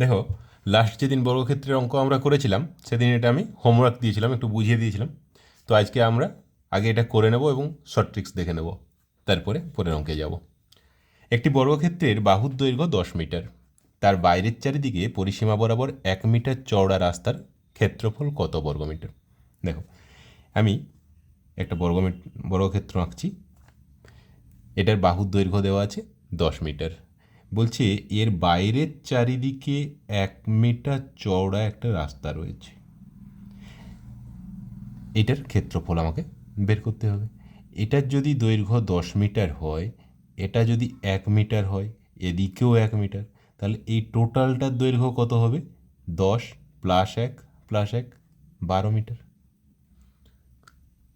দেখো লাস্ট যেদিন বর্গক্ষেত্রের অঙ্ক আমরা করেছিলাম, সেদিন এটা আমি হোমওয়ার্ক দিয়েছিলাম, একটু বুঝিয়ে দিয়েছিলাম। তো আজকে আমরা আগে এটা করে নেব এবং শর্ট ট্রিক্স দেখে নেব। তারপরে পরের অঙ্কে যাব। একটি বর্গক্ষেত্রের বাহুর দৈর্ঘ্য দশ মিটার। তার বাইরের চারিদিকে পরিসীমা বরাবর এক মিটার চওড়া রাস্তার ক্ষেত্রফল কত বর্গমিটার? দেখো, আমি একটা বর্গমিট, বর্গক্ষেত্র আঁকছি। এটার বাহুর দৈর্ঘ্য দেওয়া আছে দশ মিটার। বলছে, এর বাইরের চারিদিকে এক মিটার চওড়া একটা রাস্তা রয়েছে। এটার ক্ষেত্রফল আমাকে বের করতে হবে। এটার যদি দৈর্ঘ্য দশ মিটার হয়, এটা যদি এক মিটার হয়, এদিকেও এক মিটার, তাহলে এই টোটালটার দৈর্ঘ্য কত হবে? দশ প্লাস এক প্লাস এক, বারো মিটার।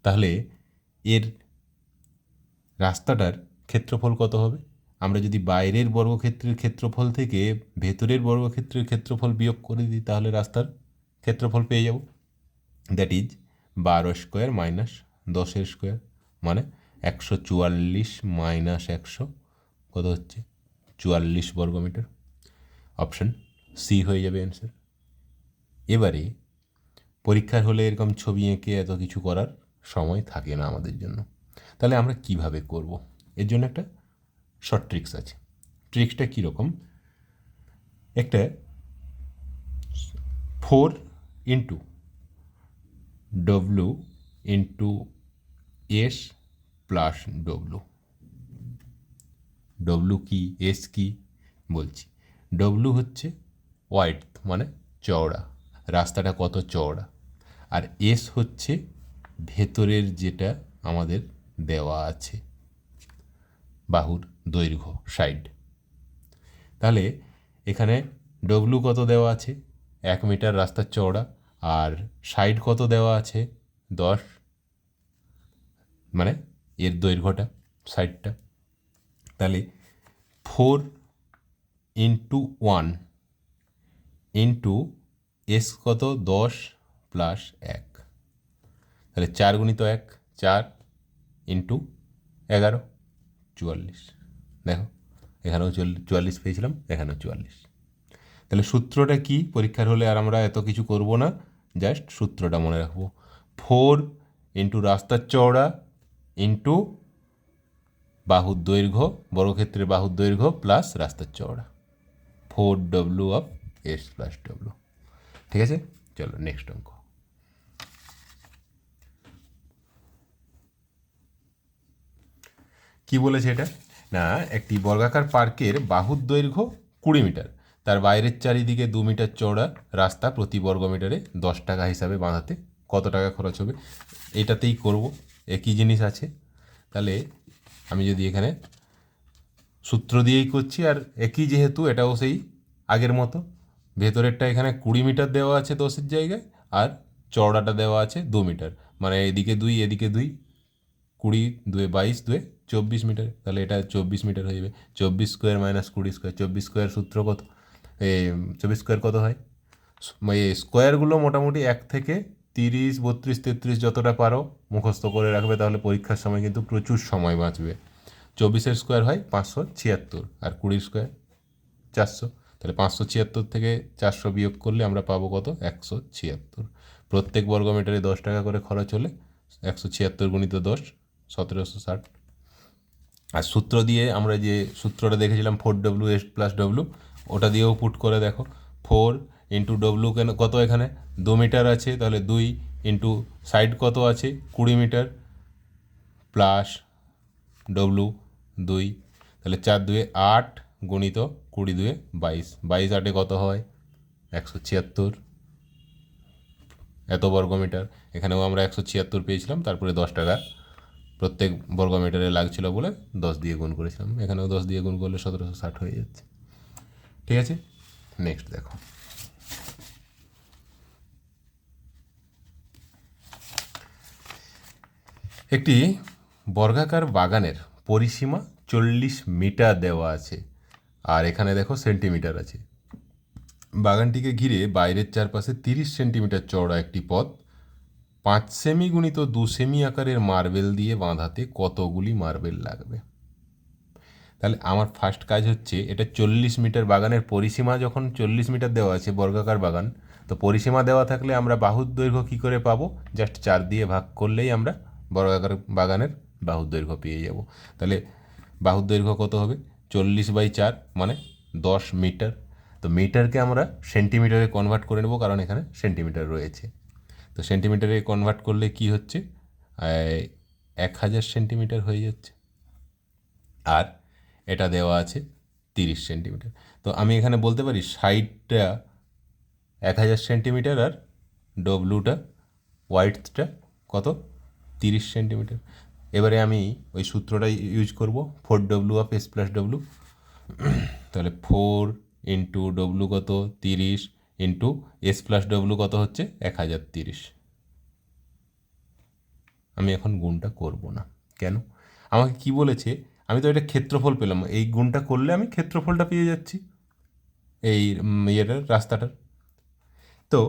তাহলে এর রাস্তাটার ক্ষেত্রফল কত হবে? আমরা যদি বাইরের বর্গক্ষেত্রের ক্ষেত্রফল থেকে ভেতরের বর্গক্ষেত্রের ক্ষেত্রফল বিয়োগ করে দিই, তাহলে রাস্তার ক্ষেত্রফল পেয়ে যাব। দ্যাট ইজ বারো স্কোয়ার মাইনাস দশের স্কোয়ার মানে একশো চুয়াল্লিশ মাইনাস একশো, কত হচ্ছে? চুয়াল্লিশ বর্গমিটার। অপশন সি হয়ে যাবে অ্যান্সার এবারে পরীক্ষার হলে এরকম ছবি এঁকে এত কিছু করার সময় থাকে না আমাদের জন্য। তাহলে আমরা কীভাবে করব? এর জন্য একটা শর্ট ট্রিক্স আছে। ট্রিক্সটা কীরকম একটা four into W into S plus W W কি, এস কি বলছি। ডব্লু হচ্ছে ওয়াইড মানে চওড়া। রাস্তাটা কত চওড়া। আর এস হচ্ছে ভেতরের যেটা আমাদের দেওয়া আছে। বাহুর দৈর্ঘ্য সাইড তাহলে এখানে ডব্লু কত দেওয়া আছে? এক মিটার রাস্তার চওড়া। আর সাইড কত দেওয়া আছে? দশ। মানে এর দৈর্ঘ্যটা সাইডটা তাহলে four into one into S কত? দশ প্লাস এক। তাহলে চার গুণিত এক, চার ইন্টু এগারো, চুয়াল্লিশ। দেখো, এখানেও চুয়াল্লিশ পেয়েছিলাম, এখানেও চুয়াল্লিশ। তাহলে সূত্রটা কি? পরীক্ষার হলে আর আমরা এত কিছু করব না জাস্ট সূত্রটা মনে রাখব। ফোর ইন্টু রাস্তার চওড়া ইন্টু বাহুর দৈর্ঘ্য, বর্গক্ষেত্রের বাহুর দৈর্ঘ্য প্লাস রাস্তার চওড়া। Four W of S plus W ঠিক আছে? চলো নেক্সট অঙ্ক। কি বলেছে এটা? না, একটি বর্গাকার পার্কের বাহুর দৈর্ঘ্য কুড়ি মিটার। তার বাইরের চারিদিকে দু মিটার চওড়া রাস্তা প্রতি বর্গ মিটারে দশ টাকা হিসাবে বাঁধাতে কত টাকা খরচ হবে এটাতেই করব। একই জিনিস আছে? তাহলে আমি যদি এখানে সূত্র দিয়েই করছি, আর একই যেহেতু এটাও সেই আগের মতো। ভেতরেরটা এখানে কুড়ি মিটার দেওয়া আছে দশের জায়গায়, আর চওড়াটা দেওয়া আছে দু মিটার। মানে এদিকে দুই এদিকে দুই কুড়ি দুয়ে বাইশ দুয়ে চব্বিশ মিটার, তাহলে এটা চব্বিশ মিটার হয়ে যাবে। চব্বিশ স্কোয়ার মাইনাস কুড়ি স্কোয়ার চব্বিশ স্কোয়ার সূত্র কত? এ, চব্বিশ স্কোয়ার কত হয়? স্কোয়ারগুলো মোটামুটি এক থেকে তিরিশ, বত্রিশ, তেত্রিশ যতটা পারো মুখস্থ করে রাখবে, তাহলে পরীক্ষার সময় কিন্তু প্রচুর সময় বাঁচবে। চব্বিশের স্কোয়ার হয় পাঁচশো ছিয়াত্তর আর কুড়ির স্কোয়ার চারশো। তাহলে পাঁচশো ছিয়াত্তর থেকে চারশো বিয়োগ করলে আমরা পাবো কত? একশো ছিয়াত্তর। প্রত্যেক বর্গমিটারে দশ টাকা করে খরচ হলে একশো ছিয়াত্তর গুণিত দশ সতেরোশো ষাট। আর সূত্র দিয়ে আমরা যে সূত্রটা দেখেছিলাম four W S plus W ওটা দিয়েও পুট করে দেখো। ফোর ইন্টু ডব্লু কেন, কত এখানে? দু মিটার আছে, তাহলে দুই ইন্টু সাইড কত আছে? কুড়ি মিটার প্লাস ডব্লু দুই। তাহলে চার দুয়ে আট গুণিত কুড়ি দুয়ে বাইশ। বাইশ আটে কত হয়? একশো ছিয়াত্তর। এত বর্গ মিটার এখানেও আমরা একশো ছিয়াত্তর পেয়েছিলাম, তারপরে দশ টাকা প্রত্যেক বর্গ মিটারে লাগছিল বলে দশ দিয়ে গুণ করেছিলাম। এখানেও দশ দিয়ে গুণ করলে সতেরোশো ষাট হয়ে যাচ্ছে। ঠিক আছে? নেক্সট দেখো। একটি বর্গাকার বাগানের পরিসীমা চল্লিশ মিটার দেওয়া আছে। আর এখানে দেখো সেন্টিমিটার আছে। বাগানটিকে ঘিরে বাইরের চারপাশে তিরিশ সেন্টিমিটার চওড়া একটি পথ পাঁচ সেমি গুণিত দু সেমি আকারের মার্বেল দিয়ে বাঁধাতে কতগুলি মার্বেল লাগবে? তাহলে আমার ফার্স্ট কাজ হচ্ছে, এটা চল্লিশ মিটার বাগানের পরিসীমা, যখন চল্লিশ মিটার দেওয়া আছে বর্গাকার বাগান, তো পরিসীমা দেওয়া থাকলে আমরা বাহুর দৈর্ঘ্য কী করে পাবো? জাস্ট চার দিয়ে ভাগ করলেই আমরা বর্গাকার বাগানের বাহুর দৈর্ঘ্য পেয়ে যাব। তাহলে বাহুর দৈর্ঘ্য কত হবে? চল্লিশ বাই চার মানে দশ মিটার। তো মিটারকে আমরা সেন্টিমিটারে কনভার্ট করে নেব, কারণ এখানে সেন্টিমিটার রয়েছে। তো সেন্টিমিটারে কনভার্ট করলে কি হচ্ছে? এক হাজার সেন্টিমিটার হয়ে যাচ্ছে। আর এটা দেওয়া আছে তিরিশ সেন্টিমিটার তো আমি এখানে বলতে পারি সাইডটা এক হাজার সেন্টিমিটার আর ডব্লুটা হোয়াইটটা কত? তিরিশ সেন্টিমিটার এবারে আমি ওই সূত্রটা ইউজ করব four W of S plus W তাহলে ফোর ইন্টু ডব্লু কত? তিরিশ। ইন্টু এস প্লাস ডব্লু কত হচ্ছে? এক হাজার তিরিশ। আমি এখন গুণটা করব না। কেন? আমাকে কি বলেছে? আমি তো এটা ক্ষেত্রফল পেলাম। এই গুণটা করলে আমি ক্ষেত্রফলটা পেয়ে যাচ্ছি। এই ইয়েটার, রাস্তাটার। তো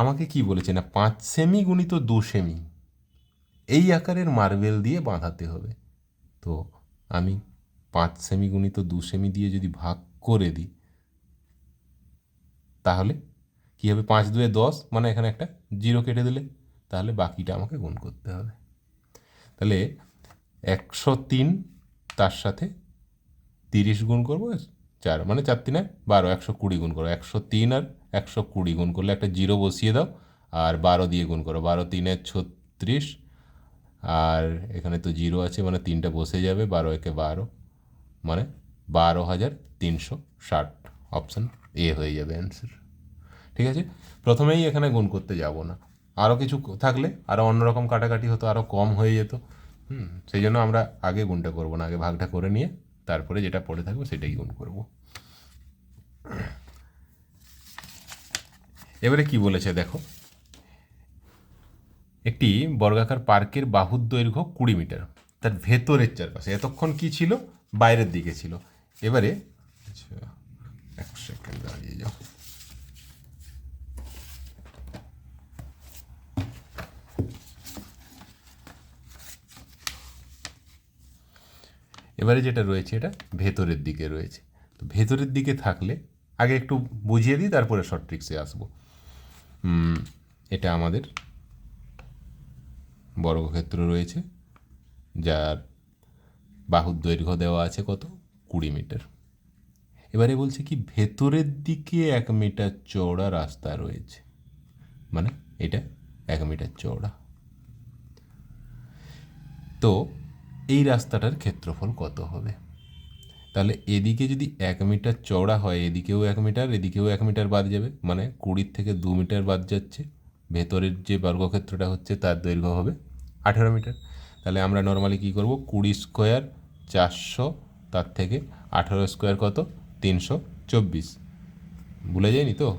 আমাকে কি বলেছে না? পাঁচ সেমি গুণিত দু সেমি এই আকারের মার্বেল দিয়ে বাঁধাতে হবে। তো আমি পাঁচ সেমি গুণিত দু সেমি দিয়ে যদি ভাগ করে দিই, তাহলে কী হবে পাঁচ দুয়ে দশ? মানে এখানে একটা জিরো কেটে দিলে তাহলে বাকিটা আমাকে গুণ করতে হবে। তাহলে একশো তিন তার সাথে তিরিশ গুণ করব চার মানে চার তিনে বারো, একশো কুড়ি গুণ করো। একশো তিন আর একশো কুড়ি গুণ করলে একটা জিরো বসিয়ে দাও, আর বারো দিয়ে গুণ করো। বারো তিনে ছত্রিশ, আর এখানে তো জিরো আছে মানে তিনটা বসে যাবে, বারো একে বারো মানে বারো হাজার তিনশো ষাট। অপশান এ হয়ে যাবে অ্যান্সার ঠিক আছে? প্রথমেই এখানে গুণ করতে যাব না। আরও কিছু থাকলে আরও অন্যরকম কাটাকাটি হতো আরও কম হয়ে যেত। হুম, সেই জন্য আমরা আগে গুণটা করব না, আগে ভাগটা করে নিয়ে তারপরে যেটা পড়ে থাকবে সেটাই গুণ করব। এবারে কি বলেছে দেখো? একটি বর্গাকার পার্কের বাহুর দৈর্ঘ্য কুড়ি মিটার। তার ভেতরের চারপাশে। এতক্ষণ কি ছিল? বাইরের দিকে ছিল। এবারে আচ্ছা এক সেকেন্ড দাঁড়িয়ে যাও। এবারে যেটা রয়েছে, এটা ভেতরের দিকে রয়েছে। তো ভেতরের দিকে থাকলে, আগে একটু বুঝিয়ে দিই, তারপরে শর্ট ট্রিক্সে আসব। এটা আমাদের বর্গক্ষেত্র রয়েছে, যার বাহুর দৈর্ঘ্য দেওয়া আছে কত? কুড়ি মিটার। এবারে বলছে কি, ভেতরের দিকে এক মিটার চওড়া রাস্তা রয়েছে। মানে এটা এক মিটার চওড়া। তো এই রাস্তাটার ক্ষেত্রফল কত হবে? তাহলে এদিকে যদি এক মিটার চওড়া হয়, এদিকেও এক মিটার, এদিকেও এক মিটার বাদ যাবে। মানে কুড়ির থেকে দু মিটার বাদ যাচ্ছে। ভেতরের যে বর্গক্ষেত্রটা হচ্ছে, তার দৈর্ঘ্য হবে আঠেরো মিটার। তাহলে আমরা নর্মালি কী করব? কুড়ি স্কোয়ার চারশো, তার থেকে আঠেরো স্কোয়ার কত? তিনশো চব্বিশ। ভুলে যায়নি তো?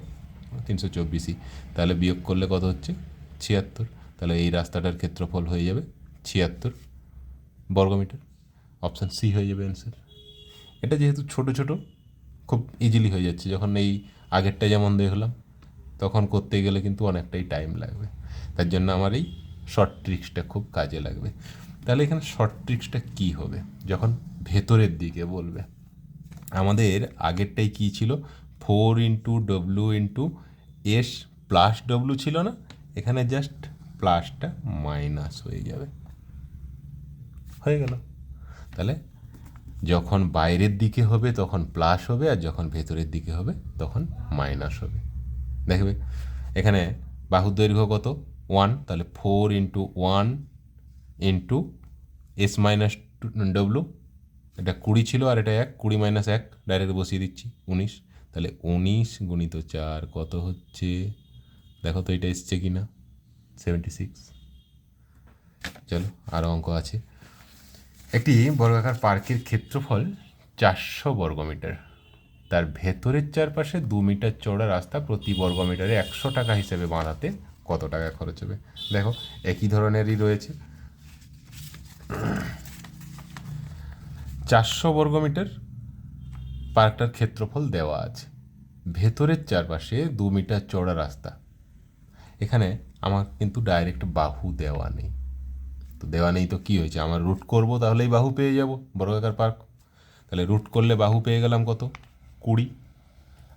তিনশো চব্বিশই। তাহলে বিয়োগ করলে কত হচ্ছে? ছিয়াত্তর। তাহলে এই রাস্তাটার ক্ষেত্রফল হয়ে যাবে ছিয়াত্তর। বর্গমিটার অপশান সি হয়ে যাবে অ্যান্সার এটা যেহেতু ছোট ছোট, খুব ইজিলি হয়ে যাচ্ছে। যখন এই আগেরটা যেমন দেখলাম তখন করতে গেলে কিন্তু অনেকটাই টাইম লাগবে। তার জন্য আমার এই শর্ট ট্রিক্সটা খুব কাজে লাগবে। তাহলে এখানে শর্ট ট্রিক্সটা কী হবে? যখন ভেতরের দিকে বলবে। আমাদের আগেরটাই কী ছিল? Four into W into S plus W ছিল না? এখানে জাস্ট প্লাসটা মাইনাস হয়ে যাবে। হয়ে গেল। তাহলে যখন বাইরের দিকে হবে তখন প্লাস হবে আর যখন ভেতরের দিকে হবে তখন মাইনাস হবে। দেখবে? এখানে বাহুর দৈর্ঘ্য কত? ওয়ান তাহলে four into one into S minus W এটা কুড়ি ছিল আর এটা এক, কুড়ি মাইনাস এক ডাইরেক্ট বসিয়ে দিচ্ছি, উনিশ। তাহলে উনিশ গুণিত চার কত হচ্ছে? দেখো তো এটা এসছে কি না সেভেন্টি সিক্স চলো আরও অঙ্ক আছে। একটি বর্গাকার পার্কের ক্ষেত্রফল চারশো বর্গমিটার তার ভেতরের চারপাশে দু মিটার চওড়া রাস্তা প্রতি বর্গমিটারে একশো টাকা হিসেবে বানাতে কত টাকা খরচ হবে? দেখো, একই ধরনেরই রয়েছে। চারশো বর্গমিটার পার্কটার ক্ষেত্রফল দেওয়া আছে। ভেতরের চারপাশে দু মিটার চওড়া রাস্তা। এখানে আমার কিন্তু ডাইরেক্ট বাহু দেওয়া নেই। তো দেওয়া নেই তো কী হয়েছে? আমার রুট করব তাহলেই বাহু পেয়ে যাব, বর্গাকার পার্ক তাহলে রুট করলে বাহু পেয়ে গেলাম কত? কুড়ি।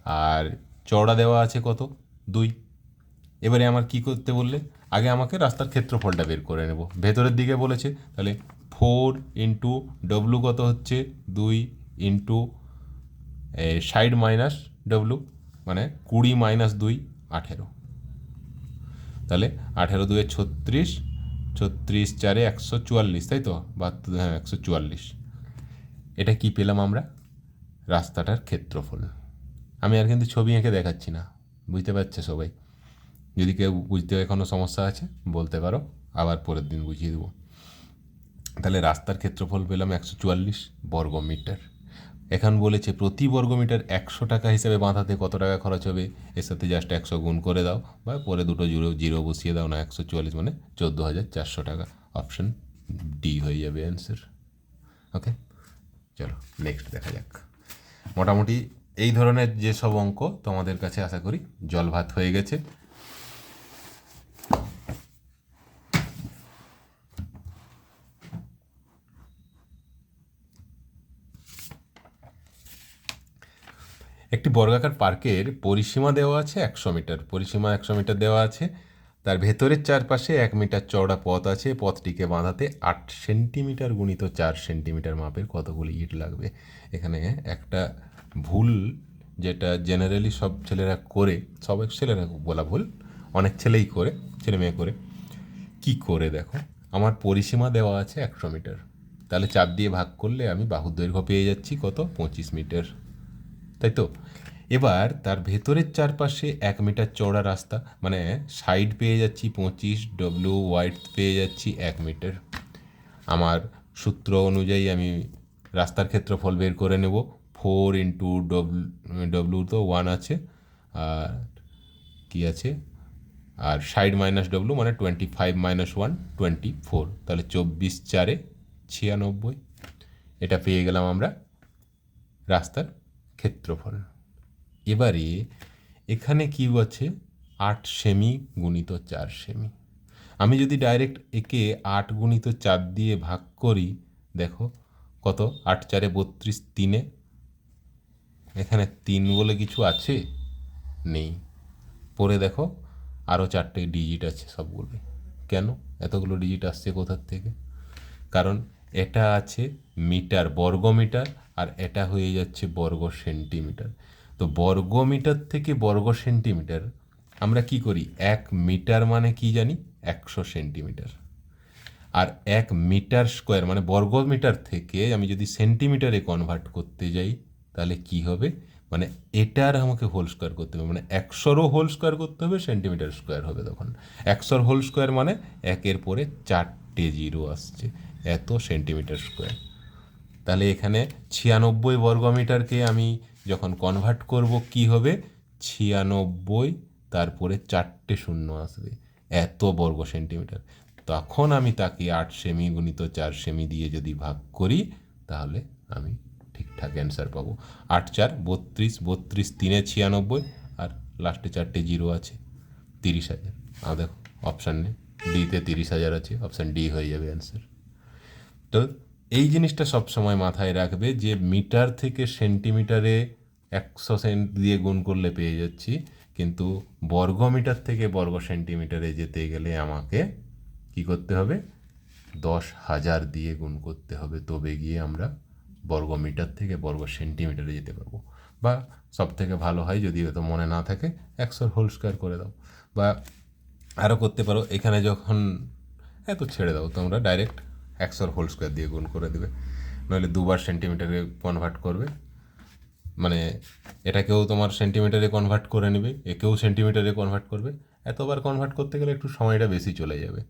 আর চওড়া দেওয়া আছে কত? দুই। এবারে আমার কি করতে বললে? আগে আমাকে রাস্তার ক্ষেত্রফলটা বের করে নেব। ভেতরের দিকে বলেছে, তাহলে ফোর ইন্টু ডব্লু কত হচ্ছে? দুই ইন্টু সাইড মাইনাস ডব্লু মানে কুড়ি মাইনাস দুই, আঠেরো। তাহলে আঠেরো দুয়ে ছত্রিশ ছত্রিশ চারে একশো চুয়াল্লিশ, তাই তো? বাহাত্তর হ্যাঁ একশো চুয়াল্লিশ। এটা কি পেলাম আমরা? রাস্তাটার ক্ষেত্রফল। আমি আর কিন্তু ছবি এঁকে দেখাচ্ছি না, বুঝতে পারছে সবাই? যদি কেউ বুঝতে এখনও সমস্যা আছে, বলতে পারো, আবার পরের দিন বুঝিয়ে দেবো। তাহলে রাস্তার ক্ষেত্রফল পেলাম একশো চুয়াল্লিশ বর্গ মিটার এখন বলেছে, প্রতি বর্গ মিটার একশো টাকা হিসেবে বাঁধাতে কত টাকা খরচ হবে? এর সাথে জাস্ট একশো গুণ করে দাও বা পরে দুটো জিরো জিরো বসিয়ে দাও না, একশো চুয়াল্লিশ মানে চোদ্দ হাজার চারশো টাকা। অপশন ডি হয়ে যাবে অ্যান্সার ওকে চলো নেক্সট দেখা যাক। মোটামুটি এই ধরনের যেসব অঙ্ক তোমাদের কাছে আশা করি জল ভাত হয়ে গেছে। একটি বর্গাকার পার্কের পরিসীমা দেওয়া আছে একশো মিটার। পরিসীমা একশো মিটার দেওয়া আছে। তার ভেতরের চারপাশে এক মিটার চওড়া পথ আছে। পথটিকে বাঁধাতে আট সেন্টিমিটার গুণিত চার সেন্টিমিটার মাপের কতগুলি ইট লাগবে? এখানে একটা ভুল যেটা জেনারেলি সব ছেলেরা করে, সব ছেলেরা বলা ভুল, অনেক ছেলেই করে, ছেলে মেয়ে করে। কি করে দেখো? আমার পরিসীমা দেওয়া আছে একশো মিটার। তাহলে চাপ দিয়ে ভাগ করলে আমি বাহুর দৈর্ঘ্য পেয়ে যাচ্ছি কত? পঁচিশ মিটার। তাই তো? এবার তার ভেতরের চারপাশে এক মিটার চওড়া রাস্তা মানে সাইড পেয়ে যাচ্ছি পঁচিশ ডব্লিউ ওয়াইড পেয়ে যাচ্ছি এক মিটার। আমার সূত্র অনুযায়ী আমি রাস্তার ক্ষেত্রফল বের করে নেব। ফোর ইন্টু ডব্লু ডব্লু তো ওয়ান আছে, আর কী আছে? আর সাইড মাইনাস ডব্লু মানে twenty five minus one twenty four তাহলে চব্বিশ চারে ছিয়ানব্বই। এটা পেয়ে গেলাম আমরা রাস্তার ক্ষেত্রফল। এবারে এখানে কি আছে? আট সেমি গুণিত চার সেমি। আমি যদি ডাইরেক্ট একে আট গুণিত চার দিয়ে ভাগ করি, দেখো কত? আট চারে বত্রিশ তিনে। এখানে তিন বলে কিছু আছে? নেই। পরে দেখো আরও চারটে ডিজিট আছে সবগুলো কেন? এতগুলো ডিজিট আসছে কোথার থেকে? কারণ এটা আছে মিটার বর্গ মিটার আর এটা হয়ে যাচ্ছে বর্গ সেন্টিমিটার। তো বর্গ মিটার থেকে বর্গ সেন্টিমিটার আমরা কি করি? এক মিটার মানে কি জানি? একশো সেন্টিমিটার। আর এক মিটার স্কোয়ার মানে বর্গ মিটার থেকে আমি যদি সেন্টিমিটারে কনভার্ট করতে যাই, তাহলে কি হবে? মানে এটার আমাকে হোল স্কোয়ার করতে হবে। মানে একশোরও হোল স্কোয়ার করতে হবে, সেন্টিমিটার স্কোয়ার হবে তখন। একশোর হোল স্কোয়ার মানে একের পরে চারটে জিরো আসছে। এত সেন্টিমিটার স্কোয়ার তাহলে এখানে ছিয়ানব্বই বর্গমিটারকে আমি যখন কনভার্ট করব, কি হবে? ছিয়ানব্বই, তারপরে চারটে শূন্য আসবে। এত বর্গ সেন্টিমিটার। তখন আমি তাকে আট সেমি গুণিত চার সেমি দিয়ে যদি ভাগ করি, তাহলে আমি ঠিকঠাক অ্যান্সার পাবো। আট চার, বত্রিশ বত্রিশ তিনে ছিয়ানব্বই, আর লাস্টে চারটে জিরো আছে, তিরিশ হাজার। আর দেখো অপশান নেই ডিতে তিরিশ হাজার আছে অপশান ডি হয়ে যাবে অ্যান্সার তো এই জিনিসটা সব সময় মাথায় রাখবে যে মিটার থেকে সেন্টিমিটারে একশো সেন্ট দিয়ে গুণ করলে পেয়ে যাচ্ছি, কিন্তু বর্গ মিটার থেকে বর্গ সেন্টিমিটারে যেতে গেলে আমাকে কি করতে হবে? দশ হাজার দিয়ে গুণ করতে হবে, তবে গিয়ে আমরা বর্গ মিটার থেকে বর্গ সেন্টিমিটারে যেতে পারব। বা সব থেকে ভালো হয় যদি তো মনে না থাকে, একশোর হোল স্কোয়ার করে দাও। বা আরও করতে পারো, এখানে যখন এত ছেড়ে দাও, তোমরা ডাইরেক্ট একশোর হোল স্কোয়ার দিয়ে গুণ করে দেবে। নইলে দুবার সেন্টিমিটারে কনভার্ট করবে। মানে এটাকেও তোমার সেন্টিমিটারে কনভার্ট করে নেবে একেও সেন্টিমিটারে কনভার্ট করবে। এতবার কনভার্ট করতে গেলে একটু সময়টা বেশি চলে যাবে।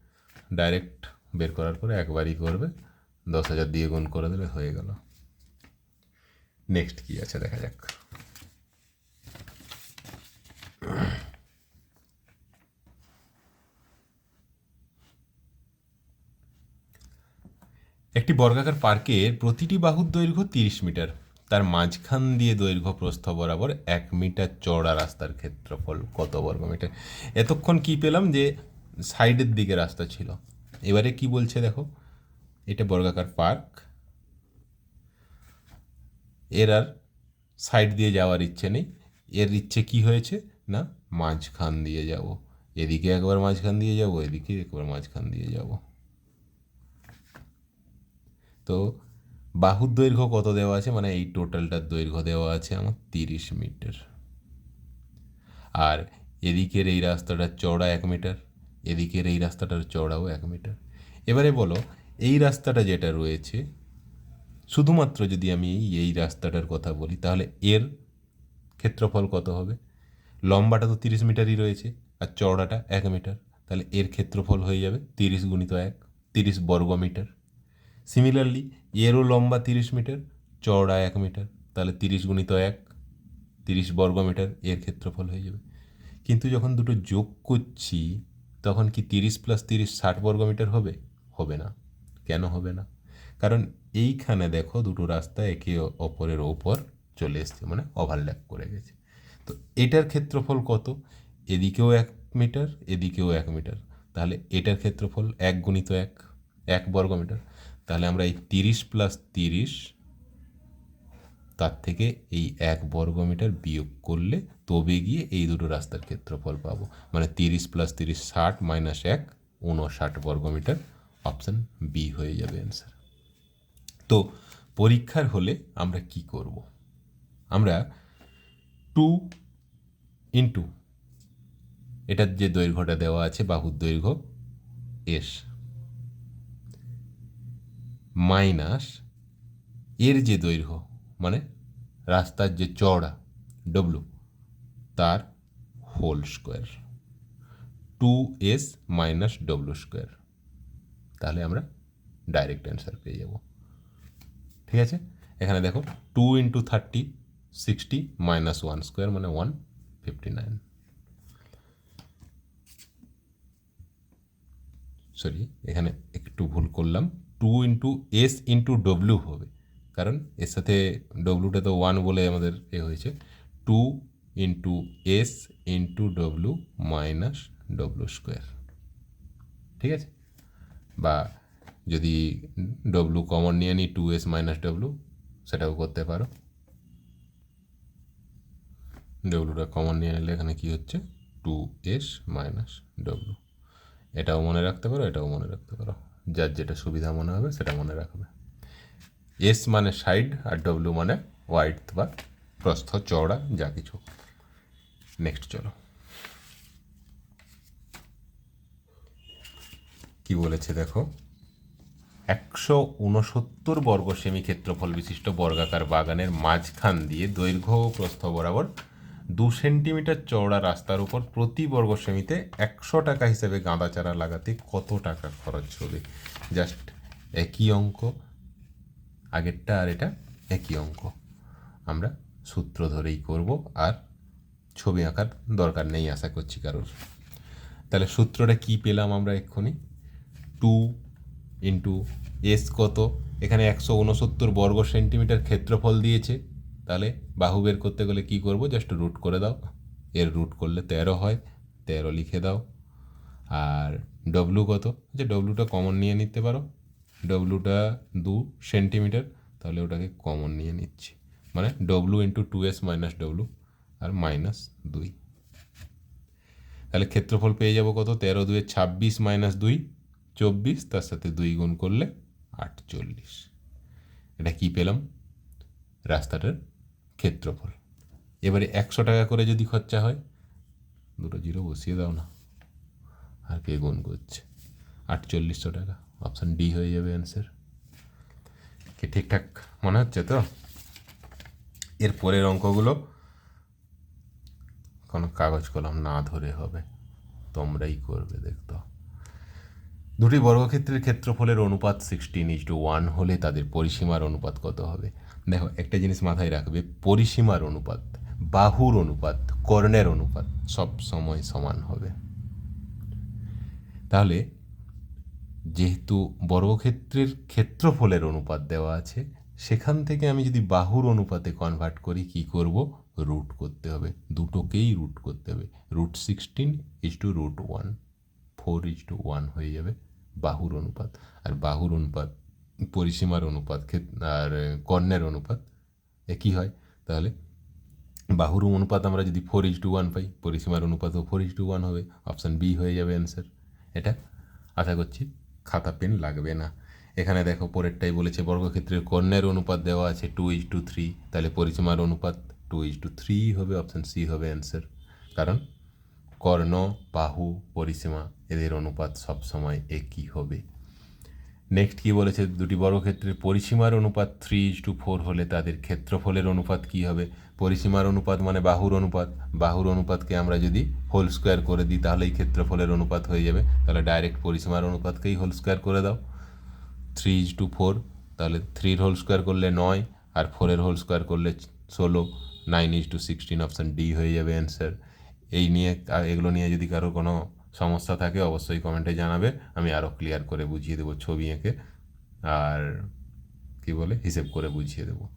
ডাইরেক্ট বের করার পরে একবারই করবে, দশ হাজার দিয়ে গুণ করে দেবে হয়ে গেল। নেক্সট কী আছে দেখা যাক। বর্গাকার পার্কের প্রতিটি বাহুর দৈর্ঘ্য তিরিশ মিটার। তার মাঝখান দিয়ে দৈর্ঘ্য প্রস্থ বরাবর এক মিটার চওড়া রাস্তার ক্ষেত্রফল কত বর্গ মিটার? এতক্ষণ কি পেলাম যে সাইডের দিকে রাস্তা ছিল। এবারে কি বলছে দেখো? এটা বর্গাকার পার্ক। এর আর সাইড দিয়ে যাওয়ার ইচ্ছে নেই। এর ইচ্ছে কি হয়েছে? না, মাঝখান দিয়ে যাব। এদিকে একবার মাঝখান দিয়ে যাব, এদিকে একবার মাঝখান দিয়ে যাব। তো বাহুর দৈর্ঘ্য কত দেওয়া আছে? মানে এই টোটালটার দৈর্ঘ্য দেওয়া আছে আমার তিরিশ মিটার। আর এদিকের এই রাস্তাটার চওড়া এক মিটার, এদিকের এই রাস্তাটার চওড়াও এক মিটার। এবারে বলো, এই রাস্তাটা যেটা রয়েছে, শুধুমাত্র যদি আমি এই- রাস্তাটার কথা বলি, তাহলে এর ক্ষেত্রফল কত হবে? লম্বাটা তো তিরিশ মিটারই রয়েছে, আর চওড়াটা এক মিটার। তাহলে এর ক্ষেত্রফল হয়ে যাবে তিরিশ গুণিত এক, তিরিশ বর্গ মিটার সিমিলারলি এরও লম্বা তিরিশ মিটার চওড়া এক মিটার তাহলে তিরিশ গুণিত এক, তিরিশ বর্গ মিটার এর ক্ষেত্রফল হয়ে যাবে। কিন্তু যখন দুটো যোগ করছি, তখন কি তিরিশ প্লাস তিরিশ ষাট বর্গ মিটার হবে? হবে না। কেন হবে না? কারণ এইখানে দেখো দুটো রাস্তা একে অপরের ওপর চলে এসছে মানে ওভারল্যাপ করে গেছে। তো এটার ক্ষেত্রফল কত? এদিকেও এক মিটার এদিকেও এক মিটার তাহলে এটার ক্ষেত্রফল এক গুণিত এক এক বর্গ মিটার তাহলে আমরা এই তিরিশ প্লাস তিরিশ, তার থেকে এই এক বর্গ মিটার বিয়োগ করলে তবে গিয়ে এই দুটো রাস্তার ক্ষেত্রফল পাবো। মানে তিরিশ প্লাস তিরিশ ষাট মাইনাস এক উনষাট বর্গ মিটার অপশান বি হয়ে যাবে অ্যান্সার তো পরীক্ষার হলে আমরা কি করব? আমরা টু ইন্টু এটার যে দৈর্ঘ্যটা দেওয়া আছে বাহুর দৈর্ঘ্য এস মাইনাস এর যে দৈর্ঘ্য মানে রাস্তার যে চওড়া ডব্লু তার whole square two S minus W square তাহলে আমরা ডাইরেক্ট অ্যান্সার পেয়ে যাব। ঠিক আছে? এখানে দেখো two into thirty sixty minus one square মানে ওয়ান ফিফটি নাইন সরি এখানে একটু ভুল করলাম। Two into S into W হবে। কারণ এর সাথে ডব্লিউটা তো ওয়ান বলে আমাদের এ হয়েছে। Two into S into W minus W square. ঠিক আছে? বা যদি ডব্লু কমন নিয়ে নিই টু এস মাইনাস ডব্লু সেটাও করতে পারো। ডব্লুটা কমন নিয়ে নিলে এখানে কী হচ্ছে? টু এস মাইনাস ডব্লু এটাও মনে রাখতে পারো, এটাও মনে রাখতে পারো। যার যেটা সুবিধা মনে হবে সেটা মনে রাখবে। এস মানে সাইড আর ডব্লিউ মানে ওয়াইড বা প্রস্থ, চওড়া, যা কিছু। নেক্সট চলো। কি বলেছে দেখো? একশো উনসত্তর বর্গ সেমি ক্ষেত্রফল বিশিষ্ট বর্গাকার বাগানের মাঝখান দিয়ে দৈর্ঘ্য ও প্রস্থ বরাবর দু সেন্টিমিটার চওড়া রাস্তার উপর প্রতি বর্গ সেমিতে একশো টাকা হিসেবে গাঁদা চারা লাগাতে কত টাকা খরচ হবে? জাস্ট একই অঙ্ক। আগেরটা আর এটা একই অঙ্ক। আমরা সূত্র ধরেই করব আর ছবি আঁকার দরকার নেই আশা করছি কারোর। তাহলে সূত্রটা কি পেলাম আমরা এক্ষুনি? টু ইন্টু এস কত? এখানে একশো উনসত্তর বর্গ সেন্টিমিটার ক্ষেত্রফল দিয়েছে। তাহলে বাহু বের করতে গেলে কি করব? জাস্ট রুট করে দাও। এর রুট করলে তেরো হয়। তেরো লিখে দাও। আর ডব্লু কত? যে ডব্লুটা কমন নিয়ে নিতে পারো। ডব্লুটা দু সেন্টিমিটার তাহলে ওটাকে কমন নিয়ে নিচ্ছি। মানে W into two S minus W আর মাইনাস দুই। তাহলে ক্ষেত্রফল পেয়ে যাব কত? তেরো দুয়ে ছাব্বিশ মাইনাস দুই, চব্বিশ, তার সাথে দুই গুণ করলে আটচল্লিশ। এটা কি পেলাম? রাস্তাটার ক্ষেত্রফল। এবারে একশো টাকা করে যদি খরচা হয়, দুটো জিরো বসিয়ে দাও না। আর কে গুণ করছে? আটচল্লিশশো টাকা। অপশান ডি হয়ে যাবে অ্যান্সার কি ঠিকঠাক মনে হচ্ছে তো? এর পরের অঙ্কগুলো কোনো কাগজ কলম না ধরে হবে। তোমরাই করবে, দেখতো। দুটি বর্গক্ষেত্রের ক্ষেত্রফলের অনুপাত সিক্সটিন ইজ টু ওয়ান হলে তাদের পরিসীমার অনুপাত কত হবে? দেখো, একটা জিনিস মাথায় রাখবে, পরিসীমার অনুপাত, বাহুর অনুপাত, কর্ণের অনুপাত সব সময় সমান হবে। তাহলে, যেহেতু বর্গক্ষেত্রের ক্ষেত্রফলের অনুপাত দেওয়া আছে, সেখান থেকে আমি যদি বাহুর অনুপাতে কনভার্ট করি, কি করব? রুট করতে হবে। দুটোকেই রুট করতে হবে। Root sixteen is to root one four is to one হয়ে যাবে। বাহুর অনুপাত আর বাহুর অনুপাত, পরিসীমার অনুপাত আর কর্ণের অনুপাত একই হয়? তাহলে বাহুর অনুপাত আমরা যদি ফোর ইজ টু ওয়ান পাই, পরিসীমার অনুপাতও ফোর ইজ টু ওয়ান হবে অপশান বি হয়ে যাবে অ্যান্সার এটা আশা করছি খাতা পেন লাগবে না। এখানে দেখো, পরেরটাই বলেছে, বর্গক্ষেত্রের কর্ণের অনুপাত দেওয়া আছে টু ইজ টু থ্রি তাহলে পরিসীমার অনুপাত টু ইজ টু থ্রি হবে অপশান সি হবে অ্যান্সার কারণ কর্ণ, বাহু, পরিসীমা এদের অনুপাত সবসময় একই হবে। নেক্সট কি বলেছে? দুটি বর্গক্ষেত্রের পরিসীমার অনুপাত থ্রি ইজ টু ফোর হলে তাদের ক্ষেত্রফলের অনুপাত কি হবে? পরিসীমার অনুপাত মানে বাহুর অনুপাত। বাহুর অনুপাতকে আমরা যদি হোল স্কোয়ার করে দিই, তাহলেই ক্ষেত্রফলের অনুপাত হয়ে যাবে। তাহলে ডাইরেক্ট পরিসীমার অনুপাতকেই হোল স্কোয়ার করে দাও। থ্রি ইজ টু ফোর তাহলে থ্রির হোল স্কোয়ার করলে নয়, আর ফোরের হোল স্কোয়ার করলে ষোলো। Nine is to sixteen option D হয়ে যাবে অ্যান্সার এই নিয়ে এগুলো নিয়ে যদি কারও কোনো সমস্যা থাকে, অবশ্যই কমেন্টে জানাবে। আমি আরও ক্লিয়ার করে বুঝিয়ে দেবো ছবি এঁকে, আর কি বলে, হিসেব করে বুঝিয়ে দেবো।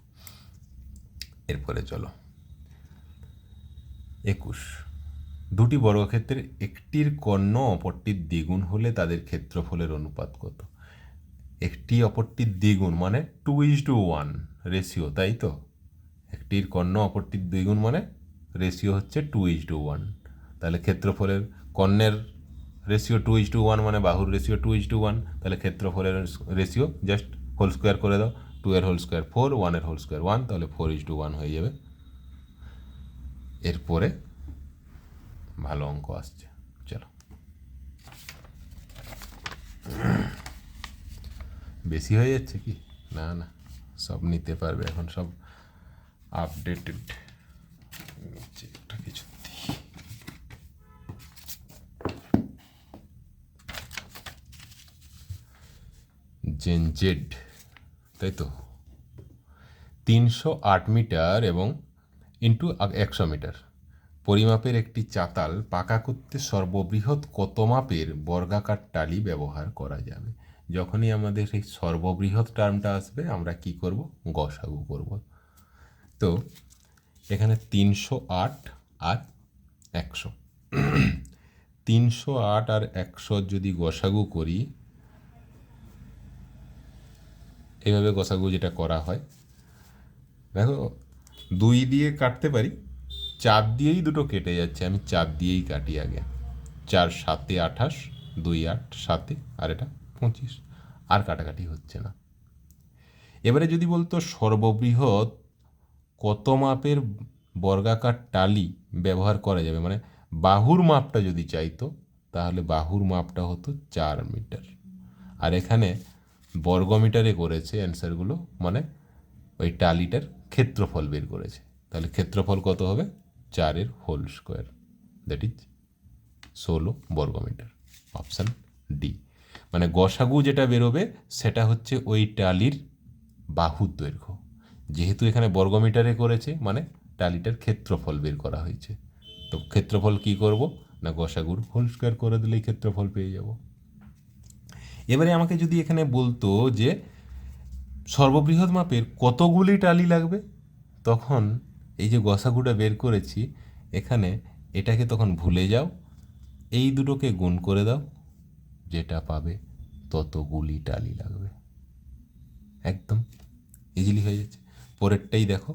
এরপরে চলো। একুশ। দুটি বর্গক্ষেত্রের একটির কর্ণ অপরটির দ্বিগুণ হলে তাদের ক্ষেত্রফলের অনুপাত কত? একটি অপরটির দ্বিগুণ মানে two is to one ratio তাই তো? একটির কর্ণ অপরটির দ্বিগুণ মানে রেশিও হচ্ছে টু ইজ টু ওয়ান তাহলে ক্ষেত্রফলের কর্ণের ratio two is to one মানে বাহুর ratio two is to one তাহলে ক্ষেত্রফলের রেশিও জাস্ট হোল স্কোয়ার করে দাও টু এর হোল স্কোয়ার ফোর ওয়ানের হোল স্কোয়ার ওয়ান তাহলে ফোর ইজ টু ওয়ান হয়ে যাবে। এরপরে ভালো অঙ্ক আসছে, চলো। বেশি হয়ে যাচ্ছে কি? না না, সব নিতে পারবে, এখন সব আপডেটেড জেন জেড, তাই তো? তিনশো আট মিটার এবং ইন্টু একশো মিটার। পরিমাপের একটি চাতাল পাকা করতে সর্ববৃহৎ কত মাপের বর্গাকার টালি ব্যবহার করা যাবে? যখনই আমাদের এই সর্ববৃহৎ টার্মটা আসবে, আমরা কি করব? গসাগু করব। তো, এখানে তিনশো আট আর একশো। তিনশো আট আর একশো যদি গসাগু করি এইভাবে গসাগু যেটা করা হয়। দেখো, দুই দিয়ে কাটতে পারি, চার দিয়েই দুটো কেটে যাচ্ছে। আমি চার দিয়েই কাটি আগে। চার সাতে আঠাশ, দুই আট সাতে, আর এটা পঁচিশ। আর কাটাকাটি হচ্ছে না। এবারে যদি বলতো সর্ববৃহৎ কত মাপের বর্গাকার টালি ব্যবহার করা যাবে? মানে বাহুর মাপটা যদি চাইতো, তাহলে বাহুর মাপটা হতো চার মিটার। আর এখানে বর্গমিটারে করেছে অ্যান্সারগুলো মানে ওই টালিটার ক্ষেত্রফল বের করেছে। তাহলে ক্ষেত্রফল কত হবে? চারের হোল স্কোয়ার, দ্যাট ইজ ষোলো বর্গমিটার, অপশান ডি। মানে গসাগু যেটা বেরোবে, সেটা হচ্ছে ওই টালির বাহুর দৈর্ঘ্য। যেহেতু এখানে বর্গমিটারে করেছে মানে টালিটার ক্ষেত্রফল বের করা হয়েছে। তো ক্ষেত্রফল কি করব? না গসাগুর হোল স্কোয়ার করে দিলেই ক্ষেত্রফল পেয়ে যাব। এবারে আমাকে যদি এখানে বলতো যে সর্ববৃহৎ মাপের কতগুলি টালি লাগবে, তখন এই যে গসাগুটা বের করেছি, এখানে এটাকে তখন ভুলে যাও, এই দুটোকে গুণ করে দাও, যেটা পাবে ততগুলি টালি লাগবে। একদম ইজিলি হয়ে যাচ্ছে। পরেরটাই দেখো,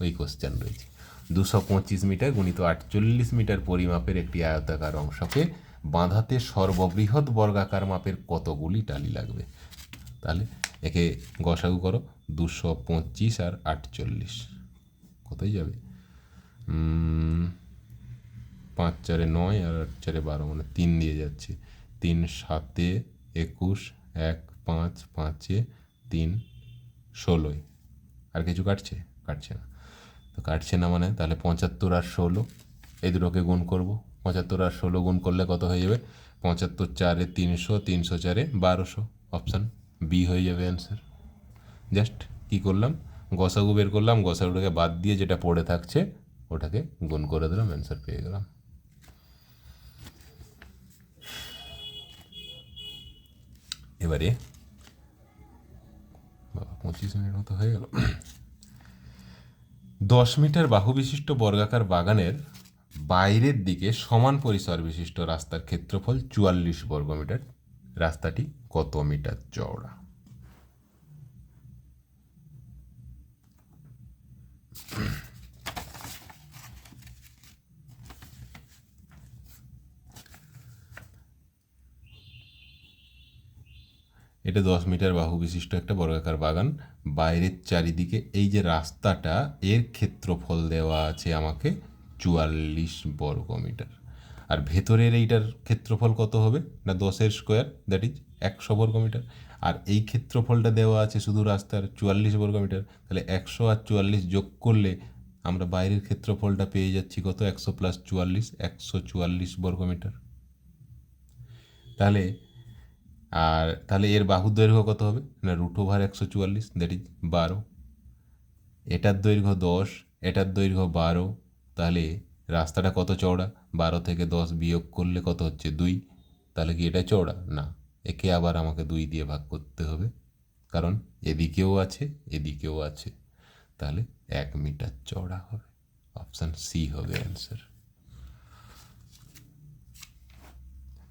ওই কোশ্চেন রয়েছে। দুশো পঁচিশ মিটার গুণিত আটচল্লিশ মিটার পরিমাপের একটি আয়তাকার অংশকে বাঁধাতে সর্ববৃহৎ বর্গাকার মাপের কতগুলি টালি লাগবে? তাহলে একে গসাগু করো, দুশো পঁচিশ আর আটচল্লিশ। কতই যাবে? পাঁচ চারে নয় আর আট চারে বারো মানে তিন দিয়ে যাচ্ছে। তিন সাতে একুশ, এক পাঁচ, পাঁচে তিন, ষোলোই। আর কিছু কাটছে? কাটছে না। তো কাটছে না মানে? তাহলে পঁচাত্তর আর ষোলো, এই দুটোকে গুণ করব। পঁচাত্তর আর ষোলো গুণ করলে কত হয়ে যাবে? পঁচাত্তর চারে তিনশো তিনশো চারে বারোশো। অপশান বি হয়ে যাবে অ্যান্সার জাস্ট কি করলাম? গসাগু বের করলাম, গসাগুটাকে বাদ দিয়ে যেটা পড়ে থাকছে, ওটাকে গুণ করে দিলাম অ্যান্সার পেয়ে গেলাম। এবারে, বাবা, পঁচিশ মিনিট মতো হয়ে গেল। দশ মিটার বাহু বিশিষ্ট বর্গাকার বাগানের বাইরের দিকে সমান পরিসর বিশিষ্ট রাস্তার ক্ষেত্রফল চুয়াল্লিশ বর্গমিটার রাস্তাটি কত মিটার চওড়া? এটা দশ মিটার বাহু বিশিষ্ট একটা বর্গাকার বাগান। বাইরের চারিদিকে এই যে রাস্তাটা, এর ক্ষেত্রফল দেওয়া আছে আমাকে চুয়াল্লিশ বর্গ মিটার। আর ভেতরের এইটার ক্ষেত্রফল কত হবে? না দশের স্কোয়ার দ্যাট ইজ একশো বর্গ মিটার। আর এই ক্ষেত্রফলটা দেওয়া আছে শুধু রাস্তার চুয়াল্লিশ বর্গ মিটার, তাহলে একশো আর চুয়াল্লিশ যোগ করলে আমরা বাইরের ক্ষেত্রফলটা পেয়ে যাচ্ছি কত? একশো প্লাস চুয়াল্লিশ, একশো চুয়াল্লিশ বর্গ মিটার। তাহলে, আর তাহলে এর বাহুর দৈর্ঘ্য কত হবে? না রুট ওভার একশো চুয়াল্লিশ দ্যাট ইজ বারো। এটার দৈর্ঘ্য দশ, এটার দৈর্ঘ্য বারো তাহলে রাস্তাটা কত চওড়া? বারো থেকে দশ বিয়োগ করলে কত হচ্ছে দুই? তাহলে কি এটা চওড়া? না। একে আবার আমাকে দুই দিয়ে ভাগ করতে হবে। কারণ এদিকেও আছে এদিকেও আছে। তাহলে এক মিটার চওড়া হবে। অপশান সি হবে অ্যান্সার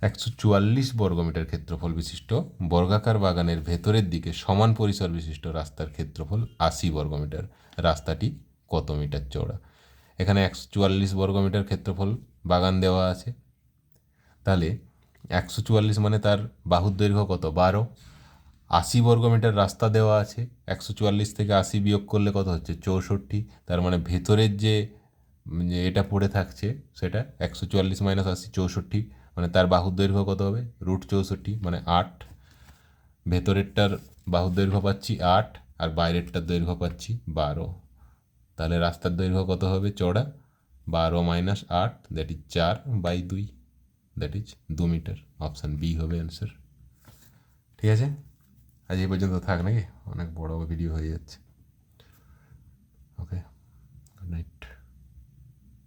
একশো চুয়াল্লিশ বর্গমিটার ক্ষেত্রফল বিশিষ্ট। বর্গাকার বাগানের ভেতরের দিকে সমান পরিসর বিশিষ্ট রাস্তার ক্ষেত্রফল আশি বর্গমিটার। রাস্তাটি কত মিটার চওড়া? এখানে একশো চুয়াল্লিশ বর্গমিটার ক্ষেত্রফল বাগান দেওয়া আছে। তাহলে একশো চুয়াল্লিশ মানে তার বাহুর দৈর্ঘ্য কত? বারো। আশি বর্গমিটার রাস্তা দেওয়া আছে। একশো চুয়াল্লিশ থেকে আশি বিয়োগ করলে কত হচ্ছে? চৌষট্টি। তার মানে ভেতরের যে এটা পড়ে থাকছে, সেটা একশো চুয়াল্লিশ মাইনাস আশি, চৌষট্টি। মানে তার বাহুর দৈর্ঘ্য কত হবে? রুট চৌষট্টি মানে আট। ভেতরেরটার বাহুর দৈর্ঘ্য পাচ্ছি আট আর বাইরেরটার দৈর্ঘ্য পাচ্ছি বারো। তাহলে রাস্তার দৈর্ঘ্য কত হবে চড়া বারো মাইনাস আট দ্যাট ইজ চার বাই দুই দ্যাট ইজ দু মিটার অপশান বি হবে অ্যান্সার ঠিক আছে? আজ এই পর্যন্ত থাক নাকি? অনেক বড় ভিডিও হয়ে যাচ্ছে।